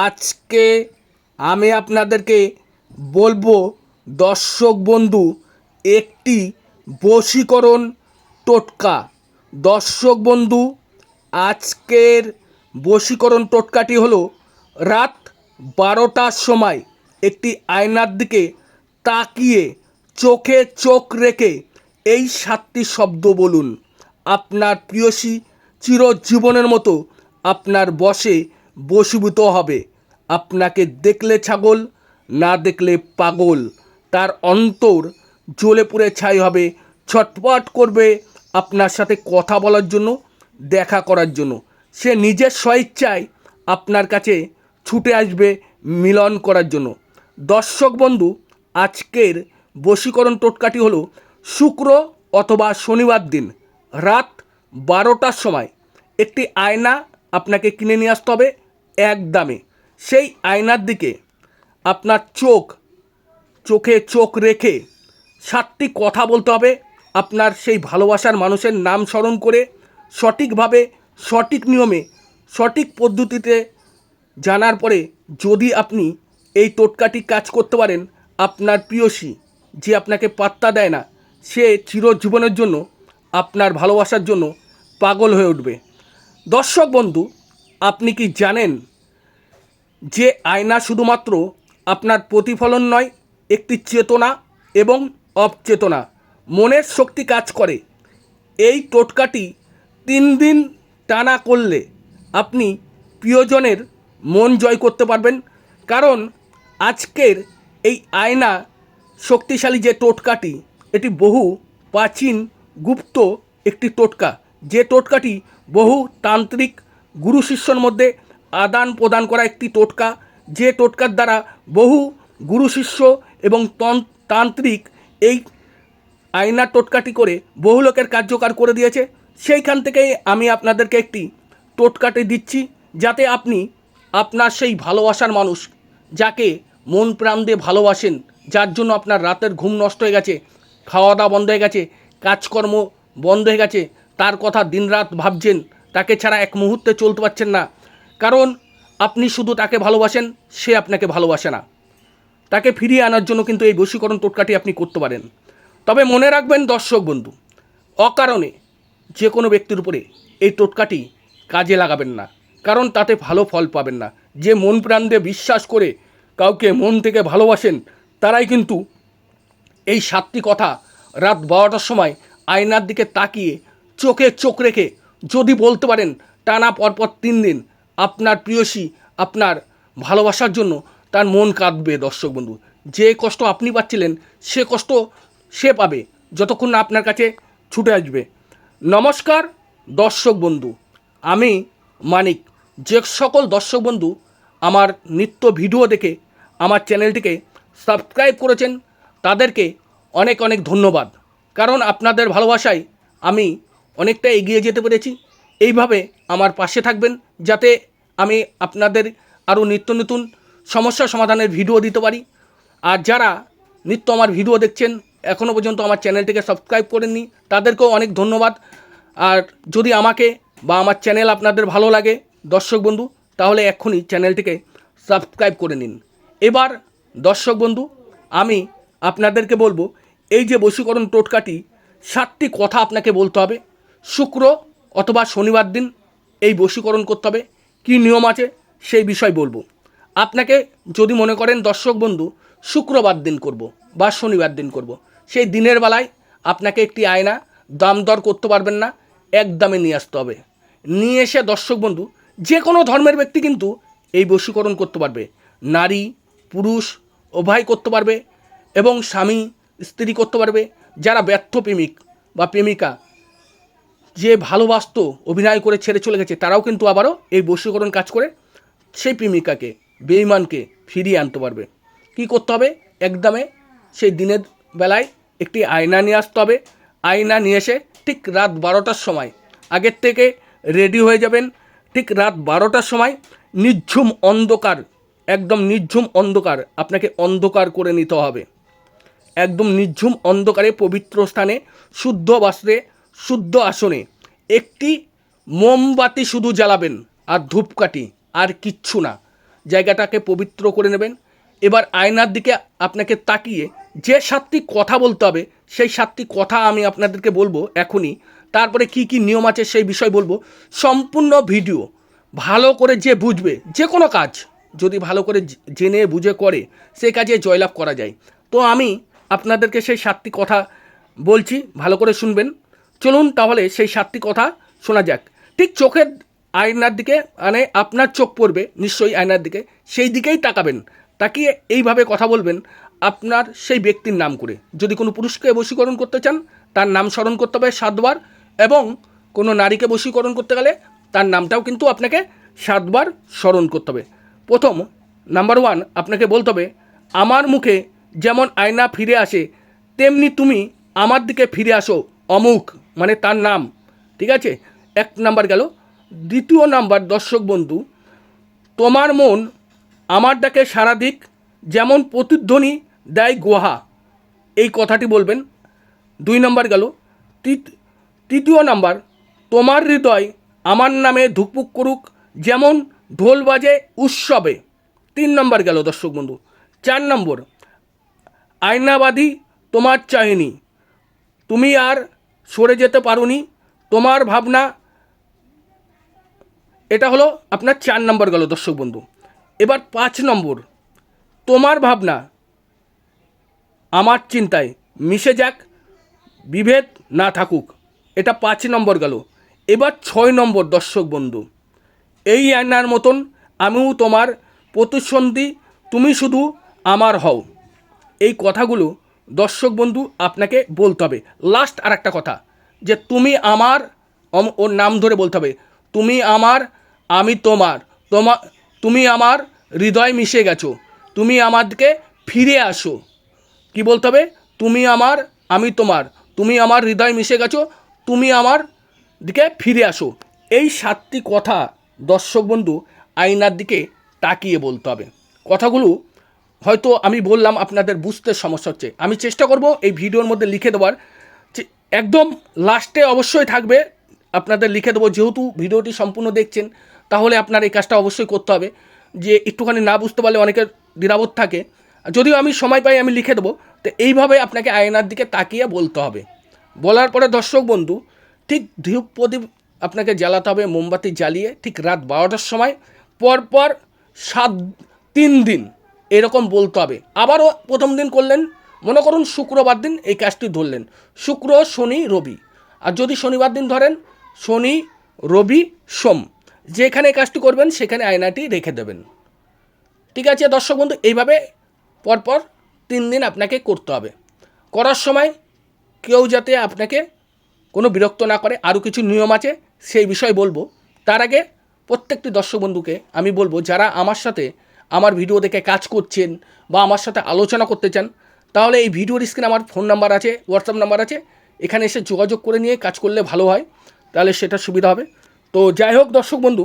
আজকে আমি আপনাদেরকে বলব, দর্শক বন্ধু, একটি বশীকরণ টোটকা। দর্শক বন্ধু, আজকের বশীকরণ টোটকাটি হলো রাত বারোটার সময় একটি আয়নার দিকে তাকিয়ে চোখে চোখ রেখে এই সাতটি শব্দ বলুন। আপনার প্রিয়সী চিরজীবনের মতো আপনার বসে বশীভূত হবে। আপনাকে দেখলে ছাগল, না দেখলে পাগল। তার অন্তর জ্বলে পুড়ে ছাই হবে। ছটপট করবে আপনার সাথে কথা বলার জন্য, দেখা করার জন্য। সে নিজের স্বইচ্ছায় আপনার কাছে ছুটে আসবে মিলন করার জন্য। দর্শক বন্ধু, আজকের বশীকরণ টোটকাটি হলো শুক্র অথবা শনিবার দিন, রাত বারোটার সময়। একটি আয়না আপনাকে কিনে নিয়ে আসতে হবে। এক দামে সেই আয়নার দিকে আপনার চোখ, চোখে চোখ রেখে সাতটি কথা বলতে হবে। আপনার সেই ভালোবাসার মানুষের নাম স্মরণ করে সঠিকভাবে, সঠিক নিয়মে, সঠিক পদ্ধতিতে জানার পরে যদি আপনি এই টোটকাটি কাজ করতে পারেন, আপনার প্রিয়সী যে আপনাকে পাত্তা দেয় না, সে চিরজীবনের জন্য আপনার ভালোবাসার জন্য পাগল হয়ে উঠবে। দর্শক বন্ধু আপনি কি জানেন যে আয়না শুধুমাত্র আপনার প্রতিফলন নয়, একটি চেতনা এবং অবচেতনা। মনের শক্তি কাজ করে। এই টোটকাটি তিন দিন টানা করলে আপনি প্রিয়জনের মন জয় করতে পারবেন। কারণ আজকের এই আয়না শক্তিশালী যে টোটকাটি, এটি বহু প্রাচীন গুপ্ত একটি টোটকা। যে টোটকাটি বহু তান্ত্রিক গুরু শিষ্যর মধ্যে আদান প্রদান করা একটি টোটকা, যে টোটকার দ্বারা বহু গুরু শিষ্য এবং তন- তান্ত্রিক এই আয়নার টোটকাটি করে বহু লোকের কার্যকর করে দিয়েছে। সেইখান থেকেই আমি আপনাদেরকে একটি টোটকাটি দিচ্ছি, যাতে আপনি আপনার সেই ভালোবাসার মানুষ যাকে মন প্রাণ দিয়ে ভালোবাসেন, যার জন্য আপনার রাতের ঘুম নষ্ট হয়ে গেছে, খাওয়া দাওয়া বন্ধ হয়ে গেছে, কাজকর্ম বন্ধ হয়ে গেছে, তার কথা দিনরাত ভাবছেন তাকে ছাড়া এক মুহূর্তে চলতে পারছেন না। কারণ আপনি শুধু তাকে ভালোবাসেন, সে আপনাকে ভালোবাসে না। তাকে ফিরিয়ে আনার জন্য কিন্তু এই বশীকরণ টোটকাটি আপনি করতে পারেন। তবে মনে রাখবেন, দর্শক বন্ধু, অকারণে যে কোনো ব্যক্তির উপরে এই টোটকাটি কাজে লাগাবেন না। কারণ তাতে ভালো ফল পাবেন না। যে মন প্রাণ দিয়ে বিশ্বাস করে কাউকে মন থেকে ভালোবাসেন, তারাই কিন্তু এই সাতটি কথা রাত বারোটার সময় আয়নার দিকে তাকিয়ে চোখে চোখ রেখে যদি বলতে পারেন টানা পরপর তিন দিন আপনার প্রিয়সী আপনার ভালোবাসার জন্য তার মন কাঁদবে, দর্শক বন্ধু। যে কষ্ট আপনি পাচ্ছিলেন, সে কষ্ট সে পাবে যতক্ষণ না আপনার কাছে ছুটে আসবে। নমস্কার, দর্শক বন্ধু। আমি মানিক। যে সকল দর্শক বন্ধু আমার নিত্য ভিডিও দেখে, আমার চ্যানেলটিকে সাবস্ক্রাইব করেছেন, তাদেরকে অনেক অনেক ধন্যবাদ। কারণ আপনাদের ভালোবাসায় আমি অনেকটা এগিয়ে যেতে পেরেছি। এইভাবে আমার পাশে থাকবেন যাতে আমি আপনাদের আরও নিত্য নতুন সমস্যা সমাধানের ভিডিও দিতে পারি। আর যারা নিত্য আমার ভিডিও দেখছেন, এখনও পর্যন্ত আমার চ্যানেলটিকে সাবস্ক্রাইব করেননি, তাদেরকেও অনেক ধন্যবাদ। আর যদি আমাকে বা আমার চ্যানেল আপনাদের ভালো লাগে, দর্শক বন্ধু, তাহলে এক্ষুনি চ্যানেলটিকে সাবস্ক্রাইব করে নিন। এবার দর্শক বন্ধু, আমি আপনাদেরকে বলব, এই যে বশীকরণ টোটকাটি, সাতটি কথা আপনাকে বলতে হবে। শুক্র অথবা শনিবার দিন এই বশীকরণ করতে হবে। কী নিয়ম আছে সেই বিষয় বলব। আপনাকে যদি মনে করেন দর্শক বন্ধু, শুক্রবার দিন করব বা শনিবার দিন করব। সেই দিনের বেলায় আপনাকে একটি আয়না দাম দর করতে পারবেন না, এক দামে নিয়ে আসতে হবে। নিয়ে এসে দর্শক বন্ধু, যে কোনো ধর্মের ব্যক্তি কিন্তু এই বশীকরণ করতে পারবে। নারী, পুরুষ উভয় করতে পারবে এবং স্বামী, স্ত্রী করতে পারবে। যারা ব্যর্থ প্রেমিক বা প্রেমিকা যে ভালোবাসত অভিনয় করে ছেড়ে চলে গেছে, তারাও কিন্তু আবারও এই বশীকরণ কাজ করে সেই প্রেমিকাকে, বেঈমানকে ফিরিয়ে আনতে পারবে। কি করতে হবে? একদমে সেই দিনের বেলায় একটি আয়না নিয়ে আসতে হবে। আয়না নিয়ে এসে ঠিক রাত বারোটার সময়, আগের থেকে রেডি হয়ে যাবেন ঠিক রাত বারোটার সময়। নির্ঝুম অন্ধকার, একদম নির্ঝুম অন্ধকার আপনাকে অন্ধকার করে নিতে হবে। একদম নির্ঝুম অন্ধকারে, পবিত্র স্থানে, শুদ্ধ বস্ত্রে শুদ্ধ আসনে। একটি মোমবাতি শুধু জ্বালাবেন, আর ধূপকাঠি, আর কিচ্ছু না। জায়গাটাকে পবিত্র করে নেবেন। এবার আয়নার দিকে আপনাকে তাকিয়ে যে সাতটি কথা বলতে হবে, সেই সাতটি কথা আমি আপনাদেরকে বলব এখনই। তারপরে কি কি নিয়ম আছে সেই বিষয় বলব। সম্পূর্ণ ভিডিও ভালো করে যে বুঝবে, যে কোনো কাজ যদি ভালো করে জেনে বুঝে করে সেই কাজে জয়লাভ করা যায়। তো আমি আপনাদেরকে সেই সাতটি কথা বলছি, ভালো করে শুনবেন। চলুন তাহলে সেই সাতটি কথা শোনা যাক। ঠিক চোখের আয়নার দিকে মানে আপনার চোখ পড়বে, নিশ্চয়ই আয়নার দিকে, সেই দিকেই তাকাবেন। তাকিয়ে এইভাবে কথা বলবেন আপনার সেই ব্যক্তির নাম করে। যদি কোনো পুরুষকে বশীকরণ করতে চান, তার নাম স্মরণ করতে হবে সাতবার, এবং কোনো নারীকে বশীকরণ করতে গেলে তার নামটাও কিন্তু আপনাকে সাতবার স্মরণ করতে হবে। প্রথম, নাম্বার ওয়ান, আপনাকে বলতে হবে, আমার মুখে যেমন আয়না ফিরে আসে, তেমনি তুমি আমার দিকে ফিরে আসো, অমুক। মানে তার নাম, ঠিক আছে? এক নাম্বার গেল। দ্বিতীয় নাম্বার, দর্শক বন্ধু, তোমার মন আমার ডাকে সারা দিক, যেমন প্রতিধ্বনি দেয় গুহা। এই কথাটি বলবেন। দুই নম্বর গেল। তৃত- তৃতীয় নাম্বার, তোমার হৃদয় আমার নামে ধুকপুক করুক, যেমন ঢোল বাজে উৎসবে। তিন নম্বর গেল, দর্শক বন্ধু। চার নম্বর, আয়নাবাদী তোমার চাইনি তুমি আর সরে যেতে পারোনি। তোমার ভাবনা, এটা হলো আপনার চার নম্বর গেল দর্শক বন্ধু। এবার পাঁচ নম্বর, তোমার ভাবনা, আমার চিন্তায় মিশে যাক, বিভেদ না থাকুক। এটা পাঁচ নম্বর গেল। এবার ছয় নম্বর দর্শক বন্ধু, এই আয়নার মতন আমিও তোমার প্রতিসন্ধি, তুমি শুধু আমার হও। এই কথাগুলো দর্শক বন্ধু, আপনাকে বলতে হবে লাস্ট আর একটা কথা, যে তুমি আমার ওর নাম ধরে বলতে হবে, তুমি আমার, আমি তোমার, তোমা, তুমি আমার হৃদয় মিশে গেছো, তুমি আমাদেরকে ফিরে আসো। কি বলতে হবে? তুমি আমার, আমি তোমার, তুমি আমার হৃদয় মিশে গেছো, তুমি আমার দিকে ফিরে আসো। এই সাতটি কথা দর্শক বন্ধু, আয়নার দিকে তাকিয়ে বলতে হবে। কথাগুলো হয়তো আমি বললাম, আপনাদের বুঝতে সমস্যা হচ্ছে। আমি চেষ্টা করব এই ভিডিওর মধ্যে লিখে দেওয়ার। একদম লাস্টে অবশ্যই থাকবে, আপনাদের লিখে দেবো। যেহেতু ভিডিওটি সম্পূর্ণ দেখছেন, তাহলে আপনার এই কাজটা অবশ্যই করতে হবে। যে একটুখানি না বুঝতে পারলে অনেকের দ্বিধাবোধ থাকে। যদিও আমি সময় পাই, আমি লিখে দেবো। তো এইভাবে আপনাকে আয়নার দিকে তাকিয়ে বলতে হবে। বলার পরে দর্শক বন্ধু, ঠিক ধূপ প্রদীপ আপনাকে জ্বালাতে হবে মোমবাতি জ্বালিয়ে ঠিক রাত বারোটার সময়। পরপর সাত, তিন দিন এরকম বলতে হবে। আবারও প্রথম দিন করলেন, মনে করুন শুক্রবার দিন এই কাজটি ধরলেন। শুক্র, শনি, রবি। আর যদি শনিবার দিন ধরেন, শনি, রবি, সোম, যেখানে কাজটি করবেন, সেখানে আয়নাটি রেখে দেবেন। ঠিক আছে দর্শক বন্ধু, এইভাবে পরপর তিন দিন আপনাকে করতে হবে। করার সময় কেউ যাতে আপনাকে কোনো বিরক্ত না করে, আরও কিছু নিয়ম আছে, সেই বিষয় বলব। তার আগে প্রত্যেকটি দর্শক বন্ধুকে আমি বলব, যারা আমার সাথে আমার ভিডিও দেখে কাজ করছেন বা আমার সাথে আলোচনা করতে চান, তাহলে এই ভিডিওর স্ক্রিনে আমার ফোন নাম্বার আছে হোয়াটসঅ্যাপ নাম্বার আছে, এখানে এসে যোগাযোগ করে নিয়ে কাজ করলে ভালো হয়, তাহলে সেটা সুবিধা হবে। তো যাই হোক দর্শক বন্ধু,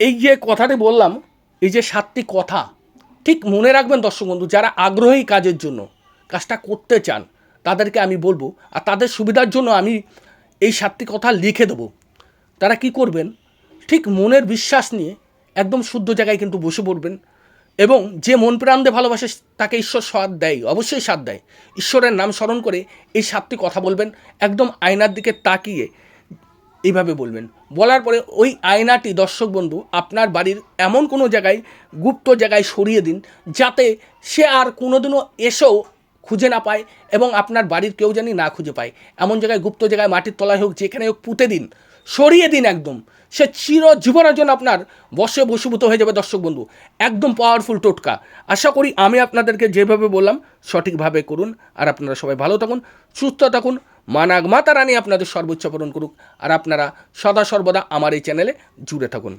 এই যে কথাটি বললাম, এই যে সাতটি কথা, ঠিক মনে রাখবেন দর্শক বন্ধু, যারা আগ্রহী কাজের জন্য, কাজটা করতে চান, তাদেরকে আমি বলব, আর তাদের সুবিধার জন্য আমি এই সাতটি কথা লিখে দেবো। তারা কি করবেন, ঠিক মনের বিশ্বাস নিয়ে একদম শুদ্ধ জায়গায় কিন্তু বসে পড়বেন। এবং যে মন প্রাণ দিয়ে ভালোবাসে, তাকে ঈশ্বর স্বাদ দেয়, অবশ্যই স্বাদ দেয়। ঈশ্বরের নাম স্মরণ করে এই সাতটি কথা বলবেন, একদম আয়নার দিকে তাকিয়ে এইভাবে বলবেন। বলার পরে ওই আয়নাটি, দর্শক বন্ধু, আপনার বাড়ির এমন কোনো জায়গায়, গুপ্ত জায়গায় সরিয়ে দিন, যাতে সে আর কোনোদিনও এসেও খুঁজে না পায় এবং আপনার বাড়ির কেউ জানি না খুঁজে পায়। এমন জায়গায়, গুপ্ত জায়গায়, মাটির তলায় হোক, যেখানে হোক পুঁতে দিন। সরিয়ে দিন একদম। সে চির জীবনের জন্য আপনার বসে বসীভূত হয়ে যাবে দর্শক বন্ধু। একদম পাওয়ারফুল টোটকা। আশা করি আমি আপনাদেরকে যেভাবে বললাম, সঠিকভাবে করুন। আর আপনারা সবাই ভালো থাকুন, সুস্থ থাকুন। মানাগ মাতা রানী আপনাদের সর্বোচ্চ পূরণ করুক। আর আপনারা সদা সর্বদা আমার এই চ্যানেলে জুড়ে থাকুন।